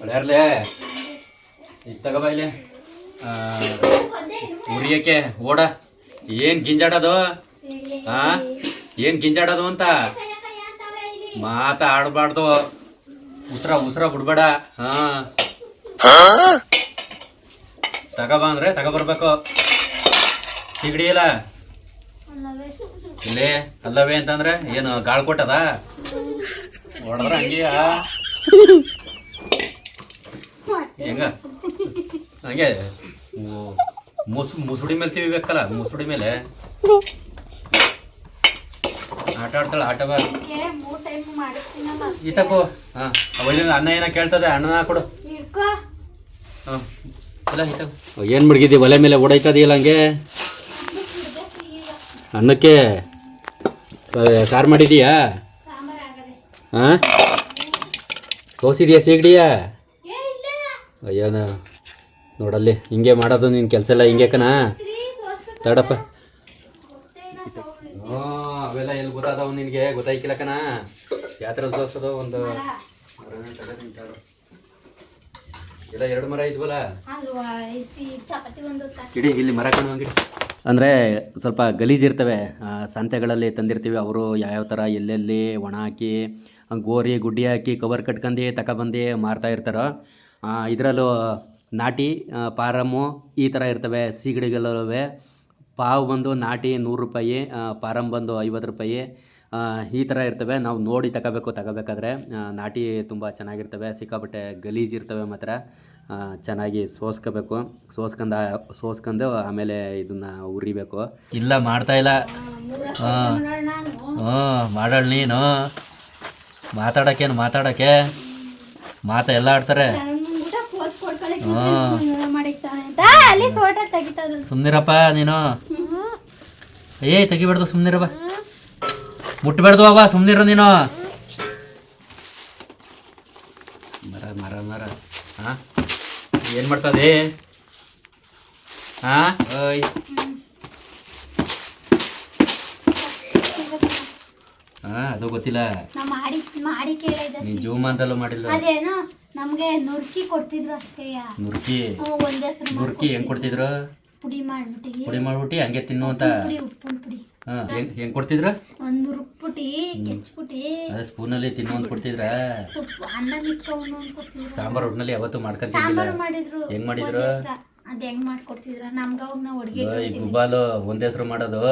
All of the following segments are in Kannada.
ಒಳ್ಳೆಯರ್ಲೆ ಇದು ತಗೋಬಾ ಇಲ್ಲಿ. ಉರಿಯಕ್ಕೆ ಓಡ. ಏನು ಗಿಂಜಾಡೋದು? ಆ? ಏನು ಗಿಂಜಾಡೋದು ಅಂತ? ಮಾತಾಡ್ಬಾರ್ದು ಉಸ್ರ ಉಸ್ರ ಬಿಡ್ಬೇಡ. ಹಾ. ತಗೋಬಾ ಅಂದ್ರೆ ತಗೋಬರ್ಬೇಕು. ಸಿಗಡಿಯಲ್ಲ ಇಲ್ಲೇ, ಅಲ್ಲವೇ ಅಂತಂದ್ರೆ ಏನು ಗಾಳ್ ಕೊಟ್ಟದ ಹೊಡೆದ್ರ ಹಂಗೆಯ? ಹೆಂಗ? ಹಂಗೆ. ಮುಸು ಮುಸ್ ಮುಸುಡಿ ಮೇಲೆ ತಿವಿಬೇಕಲ್ಲ ಮುಸುಡಿ ಮೇಲೆ. ಆಟ ಆಡ್ತಾಳ ಆಟ ಈತಪ್ಪು ಹಾ. ಅವಳಿಂದ ಅನ್ನ ಏನ ಕೇಳ್ತದೆ ಅನ್ನ ಕೊಡು. ಹಾಂ. ಇಲ್ಲ ಏನು ಮಡಗಿದ್ದಿ? ಒಲೆ ಮೇಲೆ ಓಡೈತದಿಲ್ಲ ಹಂಗೆ? ಅನ್ನಕ್ಕೆ ಸಾರು ಮಾಡಿದೀಯಾ ಹಾಂ ಸೋಸಿದ್ಯಾ ಸೀಗಡಿಯಾ ಅಯ್ಯನ ನೋಡಲ್ಲಿ, ಹಿಂಗೆ ಮಾಡೋದು ನಿನ್ನ ಕೆಲಸ ಎಲ್ಲ ಹಿಂಗೆ ಕಣ. ತಡಪ್ಪ. ಅವೆಲ್ಲ ಎಲ್ಲಿ ಗೊತ್ತಾದವು ನಿನಗೆ? ಗೊತ್ತಾಯ್ಕಿಲ್ಲ ಕಣ. ಯಾತ್ರ ಸೋಸೋದು ಒಂದು ಇಲ್ಲ, ಎರಡು ಮರ ಇದ್ವಲ್ಲ? ಇಡಿ, ಇಲ್ಲಿ ಮರ ಕಣ ಅಂದರೆ ಸ್ವಲ್ಪ ಗಲೀಜಿರ್ತವೆ ಸಂತೆಗಳಲ್ಲಿ ತಂದಿರ್ತೀವಿ. ಅವರು ಯಾವ್ಯಾವ ಥರ ಎಲ್ಲೆಲ್ಲಿ ಒಣ ಹಾಕಿ, ಗೋರಿ, ಗುಡ್ಡಿ ಹಾಕಿ, ಕವರ್ ಕಟ್ಕೊಂಡು ತಗೊಬಂದು ಮಾರ್ತಾ ಇರ್ತಾರೋ ಇದರಲ್ಲೂ ನಾಟಿ ಪಾರಮು ಪಾರಮ್ಮು ಈ ಥರ ಇರ್ತವೆ ಸೀಗಡಿಗಳಲ್ಲೂ ಪಾವು ಬಂದು ನಾಟಿ ನೂರು ರೂಪಾಯಿ ಪಾರಮ್ ಬಂದು ಐವತ್ತು ರೂಪಾಯಿ ಈ ಥರ ಇರ್ತವೆ. ನಾವು ನೋಡಿ ತಗೋಬೇಕು, ತಗೋಬೇಕಾದ್ರೆ ನಾಟಿ ತುಂಬ ಚೆನ್ನಾಗಿರ್ತವೆ. ಸಿಕ್ಕಾಪಟ್ಟೆ ಗಲೀಜ್ ಇರ್ತವೆ ಮಾತ್ರ. ಚೆನ್ನಾಗಿ ಸೋಸ್ಕೋಬೇಕು. ಸೋಸ್ಕಂದ ಸೋಸ್ಕೊಂಡು ಆಮೇಲೆ ಇದನ್ನ ಉರಿಬೇಕು ಇಲ್ಲ, ಮಾಡ್ತಾ ಇಲ್ಲ. ಹ್ಞೂ ಮಾಡೋಣ ನೀನು. ಮಾತಾಡೋಕ್ಕೇನು, ಮಾತಾಡೋಕ್ಕೆ? ಮಾತಾ ಎಲ್ಲ ಆಡ್ತಾರೆ. ಸುಮ್ಮನಿರಪ್ಪ ನೀನು ಏ ತೆಗಿಬಾರ್ದು ಸುಮ್ನಿರಪ್ಪ ಮುಟ್ಬಾರ್ದು ಅವ ಸುಮ್ನಿರ ನೀನು. ಮರ ಮರ ಮರ. ಹಾ? ಏನು ಮಾಡ್ತದೆ? ಹಾ? ಓಯ್. ಹಾ ಅದು ಗೊತ್ತಿಲ್ಲ. ನಾ ಮಾಡಿ ಮಾಡಿ ಕೇಳಿದ ನೀನು ಜೂಮ್ ಅಂತಲ್ಲೂ ಮಾಡಿಲ್ಲ. ಅದೇನೋ? ನಮ್ಗೆ ನುರ್ಕಿ ಕೊಡ್ತಿದ್ರು ಅಷ್ಟೇ ನುರ್ಕಿ? ಒಂದ್ ನುರ್ಕಿ ಹೆಂಗ್ ಕೊಡ್ತಿದ್ರು. ಪುಡಿ ಮಾಡ್ಬಿಟ್ಟು ಪುಡಿ ಮಾಡ್ಬಿಟ್ಟು ಹಂಗೆ ತಿನ್ನು ಅಂತ? ಪುಡಿ ಉಪ್ಪಿನ ಪುಡಿ. ಹೆಂಗ್ ಹೆಂಗ್ ಕೊಡ್ತಿದ್ರು? ಒಂದು ರುಬ್ಬಿಟ್ಟು ಕೆಚ್ಬಿಟ್ಟು ಅದೇ ಸ್ಪೂನಲ್ಲಿ ತಿನ್ನು ಅಂತ ಕೊಡ್ತಿದ್ರ? ಅನ್ನ ಮಿಟ್ಕೊಂಡು ಕೊಡ್ತಿದ್ರು. ಸಾಂಬಾರ್ ಒಟ್ಟಿನಲ್ಲಿ ಯಾವತ್ತೂ ಮಾಡ್ಕೊಂತಿದ್ದಿಲ್ಲ. ಸಾಂಬಾರು ಮಾಡಿದ್ರು. ಹೆಂಗ್ ಮಾಡಿದ್ರು? ಅದ ಹೆಂಗ್ ಮಾಡ್ಕೊಡ್ತಿದ್ರ? ನಮ್ಗ ಅವಾಗ ನಾವು ಅಡ್ಗೆ ಈ ಗುಬಾಲು ಒಂದೇ ಹೆಸರು ಮಾಡೋದು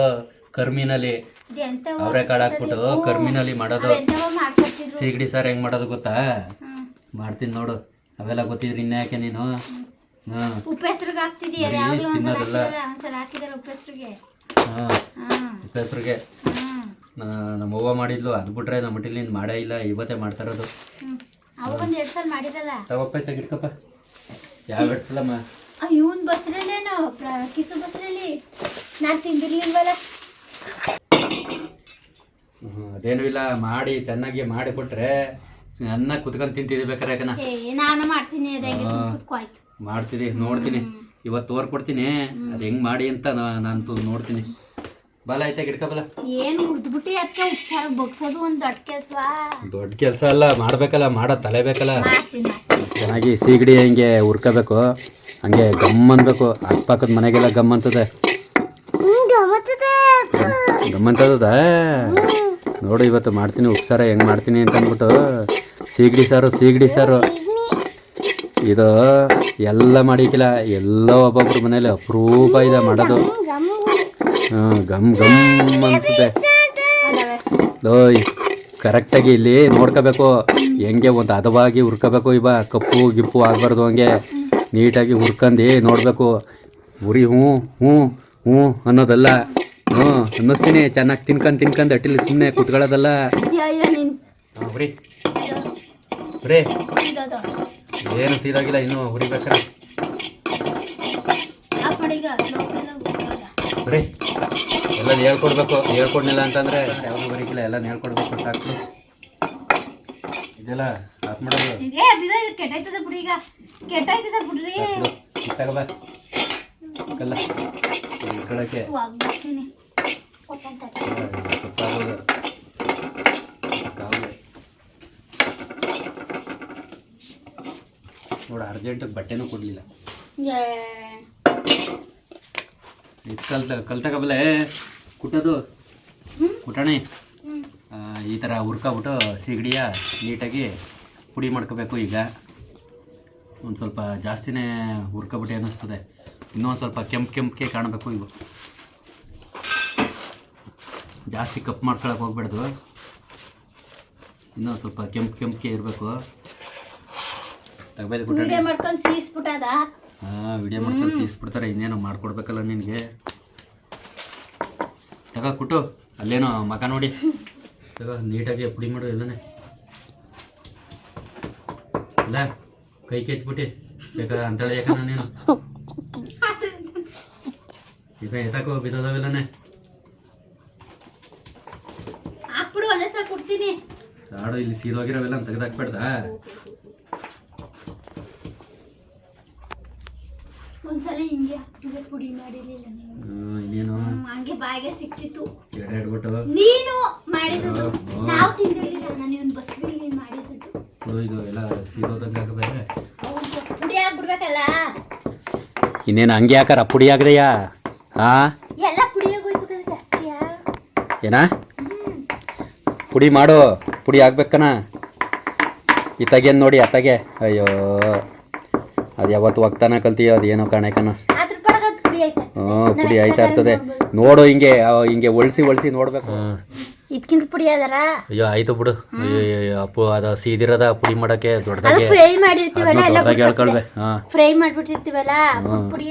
ಕರ್ಮಿನಲ್ಲಿ. ಅವರೆಕಾಳು ಹಾಕ್ಬಿಟ್ಟು ಕರ್ಮಿನಲ್ಲಿ ಮಾಡೋದು. ಸೀಗಡಿ ಸಾರು ಹೆಂಗ್ ಮಾಡೋದು ಗೊತ್ತಾ. ಮಾಡ್ತೀನಿ ನೋಡು. ಅವೆಲ್ಲ ಗೊತ್ತಿದ್ರೆ ಇನ್ನ ಯಾಕೆ ನೀನು? ಹಾಂ. ಉಪ್ಪು ಹೆಸ್ರಿಗೆ ಹಾಕ್ತಿದಿ ಬರೀ ಯಾವಾಗ್ಲೂ ಒಂದ್ಸಲ ತಿನ್ನೋದಲ್ಲ. ಹಾಕಿದಾರೆ ಒಂದ್ಸಲ ಹಾಕಿದಾರೆ ಉಪ್ಪು ಹೆಸ್ರಿಗೆ. ಹಾ. ಹ್ಮ್ ಹೆಸರಿಗೆ. ಹ್ಮ್. ನಮ್ಮ ಅವ್ವ ಮಾಡಿದ್ಲು ಅದು ಬಿಟ್ರೆ ನಮ್ಮ ಮಟ್ಟಿಲಿ ಮಾಡೇ ಇಲ್ಲ ಇವತ್ತೇ ಮಾಡ್ತಾ ಇರೋದು. ಹ್ಮ್. ಎರಡ್ ಸಲ ತಗೋಪ್ಪ ತೆಗಿಟ್ಕಪ್ಪ ಯಾವ ಬಿಡ್ಸಲಮ್ಮ ಇವನ್ ಬಸ್ರಲ್ಲೇನೋ? ಪ್ರ- ಕಿಸು ಬಸ್ರಲ್ಲಿ. ನಾನು ತಿಂದಿರ್ಲಿಲ್ವಲ್ಲ? ಹ್ಮ್, ಅದೇನೂ ಇಲ್ಲ ಮಾಡಿ ಚೆನ್ನಾಗಿ ಮಾಡಿ ಕೊಟ್ರೆ ಅನ್ನ ಕುತ್ಕೊಂಡು ತಿಂತಿದ್ದೆ ಬೇಕಾರೆ ಯಾಕನ ನಾನು ಮಾಡ್ತೀನಿ ಕುತ್ಕೋಯ್ತು ನೋಡ್ತೀನಿ. ಇವತ್ತು ತೋರ್ಕೊಡ್ತೀನಿ ಅದು ಹೆಂಗ್ ಮಾಡಿ ಅಂತ ನಾನು ನೋಡ್ತೀನಿ. ಬಲ ಆಯ್ತಾ ಗಿಡ್ಕಬಲ ಏನ್ ಉಡ್ದ್ಬಿಟ್ಟು ಅದಕ್ಕೆ ಬಗ್ಸೋದು ಒಂದ್ ದೊಡ್ಡ ಕೆಲ್ಸವಾ ದೊಡ್ಡ ಕೆಲಸ ಅಲ್ಲ ಮಾಡ್ಬೇಕಲ್ಲ ಮಾಡೋ ತಲೆ ಬೇಕಲ್ಲ. ಚೆನ್ನಾಗಿ ಸೀಗಡಿ ಹಂಗೆ ಹುರ್ಕೋಬೇಕು. ಹಂಗೆ ಗಮ್ ಅನ್ಬೇಕು. ಅಕ್ಕಪಕ್ಕದ ಮನೆಗೆಲ್ಲ ಗಮ್ ಅಂತದೆ. ಗಮ್ ಅಂತದ ನೋಡು, ಇವತ್ತು ಮಾಡ್ತೀನಿ ಉಪ್ಸಾರ ಹೆಂಗೆ ಮಾಡ್ತೀನಿ ಅಂತ ಅಂದ್ಬಿಟ್ಟು ಸೀಗಡಿ ಸಾರು ಸೀಗಡಿ ಸಾರು. ಇದು ಎಲ್ಲ ಮಾಡಿಕಿಲ್ಲ, ಎಲ್ಲ ಒಬ್ಬೊಬ್ರ ಮನೇಲಿ ಅಪರೂಪ ಇದೆ ಮಾಡೋದು. ಹಾಂ, ಗಮ್ ಗಮ್ ಅನ್ಸುತ್ತೆ. ಲೋಯ್ ಕರೆಕ್ಟಾಗಿ ಇಲ್ಲಿ ನೋಡ್ಕೋಬೇಕು. ಹೆಂಗೆ ಒಂದು ಹದವಾಗಿ ಹುರ್ಕೋಬೇಕು ಇವ, ಕಪ್ಪು ಗಿಪ್ಪು ಆಗಬಾರ್ದು ಹಂಗೆ. ನೀಟಾಗಿ ಹುರ್ಕಂದು ನೋಡಬೇಕು. ಉರಿ ಹ್ಞೂ ಹ್ಞೂ ಹ್ಞೂ ಅನ್ನೋದಲ್ಲ. ಹ್ಞೂ ಅನ್ನಿಸ್ತೀನಿ ಚೆನ್ನಾಗಿ ತಿನ್ಕೊಂಡು ತಿನ್ಕೊಂಡು ಅಟ್ಟಿಲಿ ಸುಮ್ಮನೆ ಕುತ್ಕೊಳ್ಳೋದಲ್ಲ. ಉರಿ ಉರಿ ಏನು ಸೀದಾಗಿಲ್ಲ ಇನ್ನೂ ಹೋಗಲ್ಲ. ಉರಿ ಎಲ್ಲ ಹೇಳ್ಕೊಡ್ಬೇಕು. ಹೇಳ್ಕೊಡ್ಲಿಲ್ಲ ಅಂತಂದ್ರೆ ಯಾವಾಗ ಬರೀಕಿಲ್ಲ ಎಲ್ಲ ಹೇಳ್ಕೊಡ್ಬೇಕು ಸಾಕು. ಇದೆಲ್ಲ ಆಫ್ ಮಾಡೋದು. ಏ ಬಿದ ಇದು ಕೆಟ್ಟೈತದ ಬಿಡಿ ಈಗ. ಕೆಟ್ಟೈತದ ಬಿಡ್ರಿ. ತಗೋಬ ಕಲ್ಲ ಇಟ್ಕೊಳಕ್ಕೆ ನೋಡು ಅರ್ಜೆಂಟಿಗೆ ಬಟ್ಟೆನೂ ಕೊಡಲಿಲ್ಲ. ಕಲ್ತ ಕಲ್ತಕಬಲೆ ಕುಟ್ಟೋದು. ಕುಟಣಿ ಈ ಥರ ಹುರ್ಕೊಬಿಟ್ಟು ಸಿಗಡಿಯ ನೀಟಾಗಿ ಪುಡಿ ಮಾಡ್ಕೋಬೇಕು ಈಗ. ಒಂದು ಸ್ವಲ್ಪ ಜಾಸ್ತಿನೇ ಹುರ್ಕೊಬಿಟ್ಟು ಅನ್ನಿಸ್ತದೆ. ಇನ್ನೊಂದು ಸ್ವಲ್ಪ ಕೆಂಪು ಕೆಂಪಿಗೆ ಕಾಣಬೇಕು ಇವು. ಜಾಸ್ತಿ ಕಪ್ ಮಾಡ್ಕೊಳಕ್ಕೆ ಹೋಗ್ಬಾರ್ದು ಇನ್ನೊಂದು ಸ್ವಲ್ಪ ಕೆಂಪು ಕೆಂಪಿಗೆ ಇರಬೇಕು. ತಗೋಬೇಕು ವಿಡಿಯೋ ಮಾಡ್ಕೊಂಡು ಸೀಸ್ಬಿಟ್ಟದ? ಹಾಂ ವಿಡಿಯೋ ಮಾಡ್ಕೊಂಡು ಸೀಸ್ಬಿಡ್ತಾರೆ. ಇನ್ನೇನು ಮಾಡ್ಕೊಡ್ಬೇಕಲ್ಲ ನಿನಗೆ. ತಗೋ ಕುಟ್ಟು ಅಲ್ಲೇನೋ ಮಕ ನೋಡಿ. ತಗೋ ನೀಟಾಗಿ ಪುಡಿ ಮಾಡು ಎಲ್ಲನೇ. ಇಲ್ಲ ಕೈ ಕೆಚ್ಬಿಟ್ಟು ಬೇಕಾ ಅಂತೇಳಿ ಯಾಕನ ನೀನು? ಈಗ ಎತ್ತಾಕೋ ಬಿದ್ದೋದವೆಲ್ಲನೇ ಕೊಡ್ತೀನಿ. ಆಡು ಇಲ್ಲಿ ಸೀದೋಗಿರೋವೆಲ್ಲ ತೆಗೆದಾಕ್ಬೇಡ್ದ? ಒಂದ್ಸಲ ಹಿಂಗೆ ಹಾಕ್ಬಿಟ್ಟು ಪುಡಿ ಮಾಡಿರ್ಲಿಲ್ಲ ನೀವು. ಹ್ಮ್, ಇನ್ನೇನು? ಹಂಗೆ ಬಾಯಿಗೆ ಸಿಕ್ತಿತ್ತು. ಎಡೆ ಇಡ್ಬಿಟ್ಟು ನೀನು ಮಾಡಿದ್ದು ಹ್ಮ್. ನಾವು ತಿಂದಿರ್ಲಿಲ್ಲ ನಾನು ಇವನ್ ಬಸ್ಸಲ್ಲಿ ಮಾಡಿದ್ದು ಕೊಡು ಇದು ಎಲ್ಲ ಸೀದೋದಂಗೆ ಆಗಬೇಕು ಹೌದು ಪುಡಿ ಆಗ್ಬಿಡ್ಬೇಕಲ್ಲ? ಇನ್ನೇನು ಹಂಗೆ ಯಾಕಾರ ಪುಡಿ ಆಗದೆಯಾ? ಹಾಂ ಎಲ್ಲ ಪುಡಿ ಆಗೋಯ್ತು ಏನ? ಪುಡಿ ಮಾಡು. ಪುಡಿ ಆಗ್ಬೇಕನ ಇತ್ತಾಗೇನು ನೋಡಿ ಅತ್ತಾಗೆ ಅಯ್ಯೋ. ಅದು ಯಾವತ್ತು ಒಗ್ತಾನ ಕಲ್ತೀಯೋ ಅದು ಏನೋ ಕಾಣಕನ ಹ್ಞೂ ಪುಡಿ ಆಯ್ತಾ ಇರ್ತದೆ? ನೋಡು ಹಿಂಗೆ ಹಿಂಗೆ ಒಳ್ಸಿ ಒಳ್ಸಿ ನೋಡ್ಬೇಕು. ಇದಕ್ಕಿಂತ ಪುಡಿ ಅದರ ಅಯ್ಯೋ ಆಯ್ತು ಬಿಡು. ಅಯ್ಯೋ, ಅಪ್ಪು ಅದು ಸೀದಿರದ ಪುಡಿ ಮಾಡಕ್ಕೆ ದೊಡ್ಡದಾಗಿ ಫ್ರೈ ಮಾಡಿರ್ತೀವಲ್ಲ ಎಲ್ಲ ದೊಡ್ಡದಾಗಿ ಹೇಳ್ಕೊಳ್ವೆ. ಹಾಂ. ಫ್ರೈ ಮಾಡ್ಬಿಟ್ಟಿರ್ತೀವಲ್ಲ ಪುಡಿ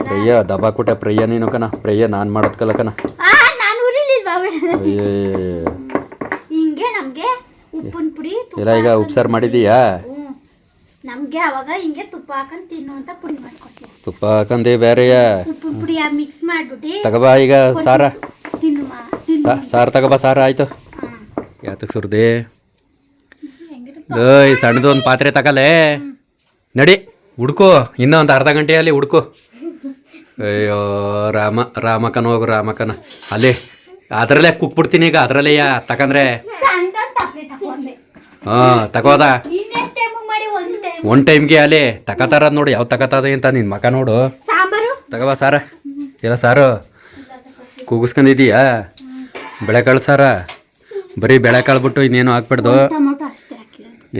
ಪ್ರಯ್ಯ ದಬಾ ಕೊಟ್ಟೆ ಪ್ರಯ್ಯ ನೀನು ಕಣ. ಪ್ರಯ್ಯ ನಾನು ಮಾಡೋದ್ ಕಲಕನ ಆ ನಾನು ಉರಿಲಿಲ್ವಾ ಅಯ್ಯೋ. ಉಪ್ಪಿನ ಪುಡಿ ಎಲ್ಲ ಈಗ ಉಪ್ಸಾರ್ ಮಾಡಿದೀಯಾ. ನಮ್ಗೆ ಅವಾಗ ಹಿಂಗೆ ತುಪ್ಪ ಹಾಕೊಂಡ್ ತಿನ್ನು ಅಂತ ಪುಡಿ ಮಾಡ್ಕೊಡ್ತೀವಿ ತುಪ್ಪ ಹಾಕಂದೆ ಬೇರೆಯ ಉಪ್ಪಿನ ಪುಡಿ ಮಿಕ್ಸ್ ಮಾಡ್ಬಿಟ್ಟು ತಗೋಬಾ ಈಗ ಸಾರ. ತಿನ್ನು ಮಾ ತಿನ್ನು ಸಾರು ತಗೋಬಾ ಸಾರ ಆಯ್ತು. ಯಾತಕ್ಕೆ ಸುರ್ದೆ? ಏಯ್ ಸಣ್ಣದು ಒಂದು ಪಾತ್ರೆ ತಗಲೇ. ನಡಿ ಹುಡ್ಕು. ಇನ್ನೂ ಒಂದು ಅರ್ಧ ಗಂಟೆಯಲ್ಲಿ ಹುಡ್ಕು. ಅಯ್ಯೋ ರಾಮ ರಾಮಕನ ಹೋಗು ರಾಮಕನ. ಅಲ್ಲಿ ಅದರಲ್ಲೇ ಕುಕ್ಬಿಡ್ತೀನಿ ಈಗ ಅದರಲ್ಲೇ ತಕಂದ್ರೆ. ಹಾಂ ತಗೋದ. ಒನ್ ಟೈಮ್ಗೆ ಅಲ್ಲಿ ತಗತಾರ ನೋಡಿ ಯಾವ ತಕತದ ಅಂತ ನಿನ್ ಮಕ ನೋಡು. ತಗೋಬಾ ಸಾರ. ಇಲ್ಲ ಸಾರು. ಕೂಗಿಸ್ಕೊಂಡಿದೀಯಾ? ಬೆಳೆಕಾಳು ಸಾರ? ಬರೀ ಬೆಳೆಕಾಳು ಬಿಟ್ಟು ಇನ್ನೇನು ಹಾಕ್ಬಿಡ್ದು.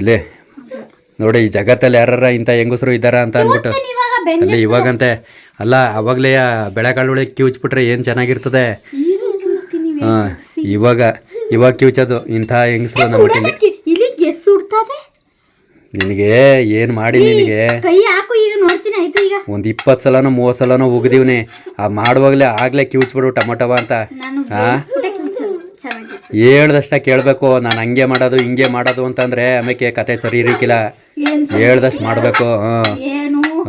ಇಲ್ಲಿ. ನೋಡಿ ಈ ಜಗತ್ತಲ್ಲಿ ಯಾರ ಇಂಥ ಹೆಂಗಸರು ಇದ್ದಾರ ಅಂತ ಅಂದ್ಬಿಟ್ಟು. ಅಲ್ಲಿ ಇವಾಗಂತೆ ಅಲ್ಲ ಅವಾಗಲೇ ಬೆಳೆಕಾಳು ಒಳಗೆ ಕಿವುಚ್ಬಿಟ್ರೆ ಏನು ಚೆನ್ನಾಗಿರ್ತದೆ? ಹಾಂ ಇವಾಗ ಇವಾಗ ಕಿವುಚೋದು ಇಂಥ ಹೆಂಗಸರು ನಮ್ಮ ಇಲ್ಲಿ ಇಲ್ಲಿ ಗೆಸ್ ಸುಡ್ತದೆ ನಿನಗೆ ಏನು ಮಾಡಿ ನಿನಗೆ? ಕೈ ಹಾಕು ಈಗ ನೋಡ್ತೀನಿ ಆಯ್ತು ಈಗ. ಒಂದು ಇಪ್ಪತ್ತು ಸಲನೋ ಮೂವತ್ತು ಸಲನೋ ಉಗಿದೀವ್ನಿ. ಆ ಮಾಡುವಾಗಲೇ ಆಗಲೇ ಕಿವುಚ್ಬಿಡು ಟೊಮೊಟೊವ ಅಂತ. ಹಾ? ಹೇಳ್ದಷ್ಟ ಕೇಳಬೇಕು ನಾನು ಹಂಗೆ ಮಾಡೋದು ಹಿಂಗೆ ಮಾಡೋದು ಅಂತಂದ್ರೆ ಆಮೇಲೆ ಕತೆ ಸರಿ ಇರಕ್ಕಿಲ್ಲ ಏನ್ ಹೇಳ್ದಷ್ಟು ಮಾಡಬೇಕು ಹಾಂ.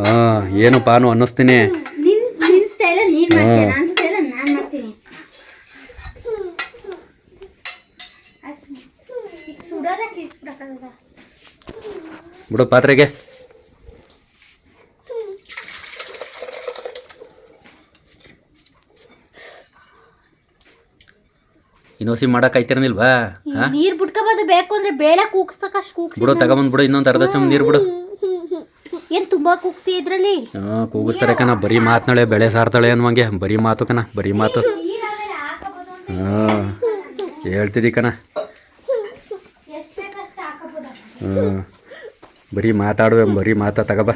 ಹಾಂ ಏನು ಪಾನು ಅನ್ನಿಸ್ತೀನಿ. ನಿನ್ ನಿನ್ ಸ್ಟೈಲ ನೀನ್ ಮಾಡ್ತೀಯ ನನ್ನ ಸ್ಟೈಲ ನಾನ್ ಮಾಡ್ತೀನಿ ಅಷ್ಟ್ ಈಗ ಸುಡೋದ ಕಿಚ್ಬಿಡಕ್ಕಾಗದ ಬಿಡು ಪಾತ್ರೆಗೆ. ಇನ್ನೊಸಿ ಮಾಡಕ್ ಐತಿರನಿಲ್ವಾ ನೀರ್ ಬಿಟ್ಕೋಬೋದು ಬೇಕು ಅಂದ್ರೆ ಬೇಳೆ ಕೂಗ್ಸಕಷ್ಟು ಕೂಗ್ಸಿ ಬಿಡು ತಗೊಂಬಂದ್ ಬಿಡು ಇನ್ನೊಂದು ಅರ್ಧ ಚಮ್ ನೀರು ಬಿಡು. ಏನ್ ತುಂಬಾ ಕೂಗ್ಸಿ ಇದ್ರಲ್ಲಿ? ಹಾಂ ಕೂಗಿಸ್ತಾರೆ ಕಣ ಬರೀ ಮಾತ್ನಾಳೆ ಬೆಳೆ ಸಾರ್ತಾಳೆ ಅನ್ನುವಂಗೆ. ಬರೀ ಮಾತು ಕಣ ಬರೀ ಮಾತು. ಹೇಳ್ತಿದಿ ಹಾಂ ಹೇಳ್ತಿದ್ದಿ ಕಣ. ಹ್ಮ್ ಬರೀ ಮಾತಾಡುವೆ ಬರೀ ಮಾತಾ ತಗೋಬಾ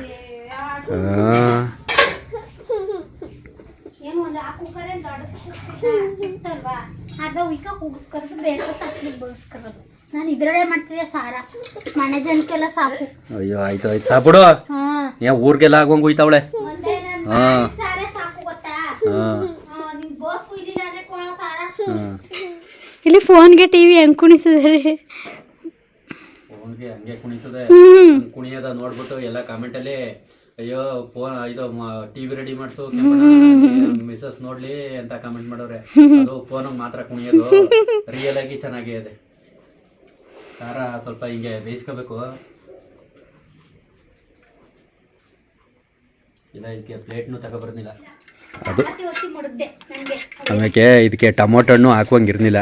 ನಾನು ಇದ್ರಲ್ಲೇ ಮಾಡ್ತಿದ್ದೆ ಸಾರ. ಮನೆ ಜನಕ್ಕೆಲ್ಲ ಸಾಕು. ಅಯ್ಯೋ ಆಯ್ತು ಆಯ್ತು. ಸಾಬಿಡು ಏ ಊರಿಗೆಲ್ಲ ಆಗುವಂಗೆ ಹೋಯ್ತಾವಳೆ ಹಾ. ಇಲ್ಲಿ ಫೋನ್ಗೆ ಟಿವಿ ಹೆಂಗ್ ಫೋನ್ಗೆ ಹಂಗೆ ಕುಣಿತದೆ. ಕುಣಿಯೋದ ನೋಡ್ಬಿಟ್ಟು ಎಲ್ಲ ಕಾಮೆಂಟಲ್ಲಿ ಅಯ್ಯೋ ಫೋನ್ ಇದು ಟಿವಿ ರೆಡಿ ಮಾಡಿಸು ಮಿಸಸ್ ನೋಡ್ಲಿ ಅಂತ ಕಾಮೆಂಟ್ ಮಾಡೋರೆ. ಅದು ಫೋನ್ ಮಾತ್ರ ಕುಣಿಯೋದು. ರಿಯಲ್ ಆಗಿ ಚೆನ್ನಾಗಿದೆ ಸಾರ ಸ್ವಲ್ಪ ಹಿಂಗೆ ಬೇಯಿಸ್ಕೋಬೇಕು. ಇಲ್ಲ ಇದಕ್ಕೆ ಪ್ಲೇಟ್ನು ತಗೊಬರ್ನಿಲ್ಲ ಅದಕ್ಕೆ ಇದಕ್ಕೆ ಟೊಮೊಟೊ ಹಣ್ಣು ಹಾಕುವಂಗಿರ್ನಿಲ್ಲ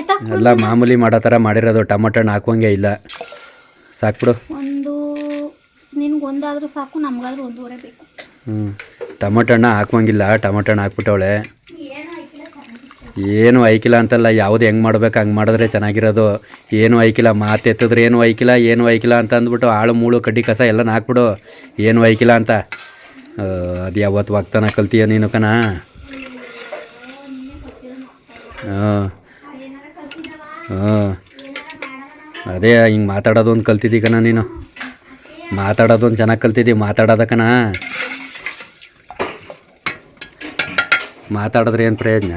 ಎತ್ತ ಎಲ್ಲ ಮಾಮೂಲಿ ಮಾಡೋ ಥರ ಮಾಡಿರೋದು ಟೊಮೊಟೊ ಹಣ್ಣು ಹಾಕುವಂಗೆ ಇಲ್ಲ ಸಾಕ್ಬಿಡು ಒಂದು ನಿನ್ಗೊಂದಾದರೂ ಸಾಕು ನಮಗಾದ್ರೂ ಒಂದೂವರೆ ಬೇಕು. ಹ್ಞೂ ಟೊಮೊಟೊ ಹಣ್ಣು ಹಾಕುವಂಗಿಲ್ಲ ಟೊಮೊಟೊ ಹಣ್ಣು ಹಾಕ್ಬಿಟ್ಟವಳೆ. ಏನೋ ಐಕಿಲ್ಲ ಅಂತಲ್ಲ ಯಾವುದು ಹೆಂಗೆ ಮಾಡ್ಬೇಕು ಹಂಗೆ ಮಾಡಿದ್ರೆ ಚೆನ್ನಾಗಿರೋದು. ಏನು ಐಕಿಲ್ಲ ಮಾತು ಎತ್ತಿದ್ರೆ ಏನು ಐಕಿಲ್ಲ ಏನು ಐಕಿಲ್ಲ ಅಂತ ಅಂದ್ಬಿಟ್ಟು ಆಳು ಮೂಳು ಕಡ್ಡಿ ಕಸ ಎಲ್ಲ ಹಾಕ್ಬಿಡು. ಏನು ಐಕಿಲ್ಲ ಅಂತ. ಅದು ಯಾವತ್ತು ವಾಗ್ತಾನ ಕಲ್ತೀಯ ನೀನು ಕಣ? ಹಾಂ ಹಾಂ. ಅದೇ, ಹಿಂಗೆ ಮಾತಾಡೋದೊಂದು ಕಲ್ತಿದ್ದಿ ಕಣ ನೀನು. ಮಾತಾಡೋದೊಂದು ಚೆನ್ನಾಗಿ ಕಲ್ತಿದ್ದಿ, ಮಾತಾಡೋದ ಕಣ. ಮಾತಾಡಿದ್ರೆ ಏನು ಪ್ರಯೋಜನ?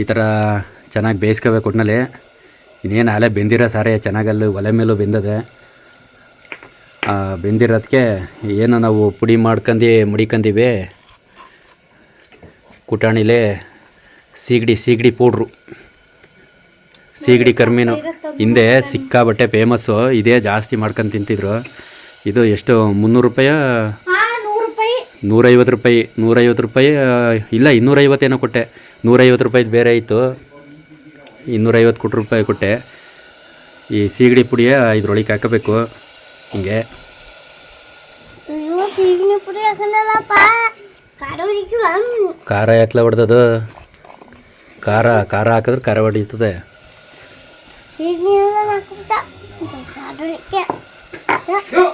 ಈ ಥರ ಚೆನ್ನಾಗಿ ಬೇಯಿಸ್ಕೋಬೇಕು ಒಟ್ಟಿನಲ್ಲಿ ಇನ್ನೇನು ಅಲೆ ಬೆಂದಿರೋ ಸಾರೆ, ಚೆನ್ನಾಗಲ್ಲಿ, ಒಲೆ ಮೇಲೂ ಬೆಂದದೆ. ಬೆಂದಿರೋದಕ್ಕೆ ಏನು ನಾವು ಪುಡಿ ಮಾಡ್ಕಂದು, ಮುಡಿಕಂದೀವಿ. ಕುಟಾಣಿಲೆ ಸೀಗಡಿ ಸೀಗಡಿ ಪೌಡ್ರು. ಸೀಗಡಿ ಕರ್ಮೀನು. ಹಿಂದೆ ಸಿಕ್ಕಾಬಟ್ಟೆ ಫೇಮಸ್ಸು ಇದೇ ಜಾಸ್ತಿ ಮಾಡ್ಕೊಂಡು ತಿಂತಿದ್ರು. ಇದು ಎಷ್ಟು ಮುನ್ನೂರು ರೂಪಾಯಿ? ನೂರೈವತ್ತು ರೂಪಾಯಿ ನೂರೈವತ್ತು ರೂಪಾಯಿ ಇಲ್ಲ ಇನ್ನೂರೈವತ್ತೇನೋ ಕೊಟ್ಟೆ. ನೂರೈವತ್ತು ರೂಪಾಯಿದು ಬೇರೆ ಇತ್ತು ಇನ್ನೂರೈವತ್ತು ಕೊಟ್ಟು ರೂಪಾಯಿ ಕೊಟ್ಟೆ. ಈ ಸೀಗಡಿ ಪುಡಿಯ ಇದ್ರೊಳಗೆ ಹಾಕಬೇಕು. ಹಿಂಗೆ. ಖಾರ ಯಾಕ್ಲ ಹೊಡೆದದು? ಖಾರ ಖಾರ ಹಾಕಿದ್ರೆ ಖಾರ ಹೊಡಿತದೆ ಅಯ್ಯೋ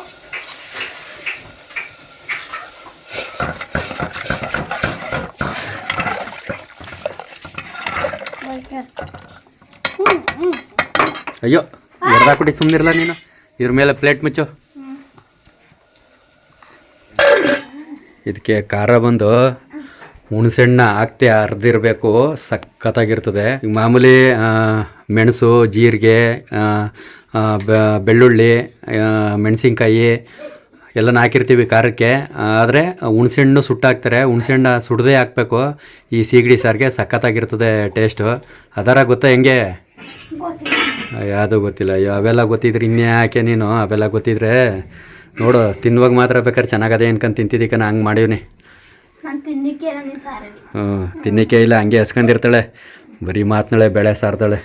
ಅಯ್ಯೋ ಎರ್ದಾಕ್ಬಿಟ್ಟು ಸುಮ್ಮನಿರಲ್ಲ ನೀನು. ಇದ್ರ ಮೇಲೆ ಪ್ಲೇಟ್ ಮುಚ್ಚು. ಇದಕ್ಕೆ ಖಾರ ಬಂದು ಹುಣಸೆಹಣ್ಣ ಹಾಕ್ತೆ ಅರ್ದಿರಬೇಕು ಸಖತ್ತಾಗಿರ್ತದೆ. ಮಾಮೂಲಿ ಮೆಣಸು ಜೀರಿಗೆ ಬೆಳ್ಳುಳ್ಳಿ ಮೆಣಸಿನ್ಕಾಯಿ ಎಲ್ಲನ ಹಾಕಿರ್ತೀವಿ ಖಾರಕ್ಕೆ. ಆದರೆ ಹುಣಸೆಹಣ್ಣು ಸುಟ್ಟಾಕ್ತಾರೆ ಹುಣಸೆಹಣ್ಣ ಸುಡದೇ ಹಾಕಬೇಕು. ಈ ಸೀಗಡಿ ಸಾರಿಗೆ ಸಖತ್ತಾಗಿರ್ತದೆ ಟೇಸ್ಟು. ಅದರ ಗೊತ್ತಾ ಹೆಂಗೆ? ಯಾವುದೂ ಗೊತ್ತಿಲ್ಲ. ಅಯ್ಯೋ ಅವೆಲ್ಲ ಗೊತ್ತಿದ್ರೆ ಇನ್ನೇ ಯಾಕೆ ನೀನು? ಅವೆಲ್ಲ ಗೊತ್ತಿದ್ರೆ ನೋಡು ತಿನ್ನುವಾಗ ಮಾತ್ರ ಬೇಕಾದ್ರೆ ಚೆನ್ನಾಗದೆ ಅನ್ಕೊಂಡು ತಿಂತಿದ್ದೀಕ ನಾ ಹಂಗೆ ಮಾಡೀವ್ನಿ. ಹ್ಞೂ ತಿನ್ನಕ್ಕೆ ಇಲ್ಲ ಹಂಗೆ ಹಸ್ಕೊಂಡಿರ್ತಾಳೆ ಬರೀ ಮಾತನಾಳೆ ಬೆಳೆ ಸಾರ್ತಾಳೆ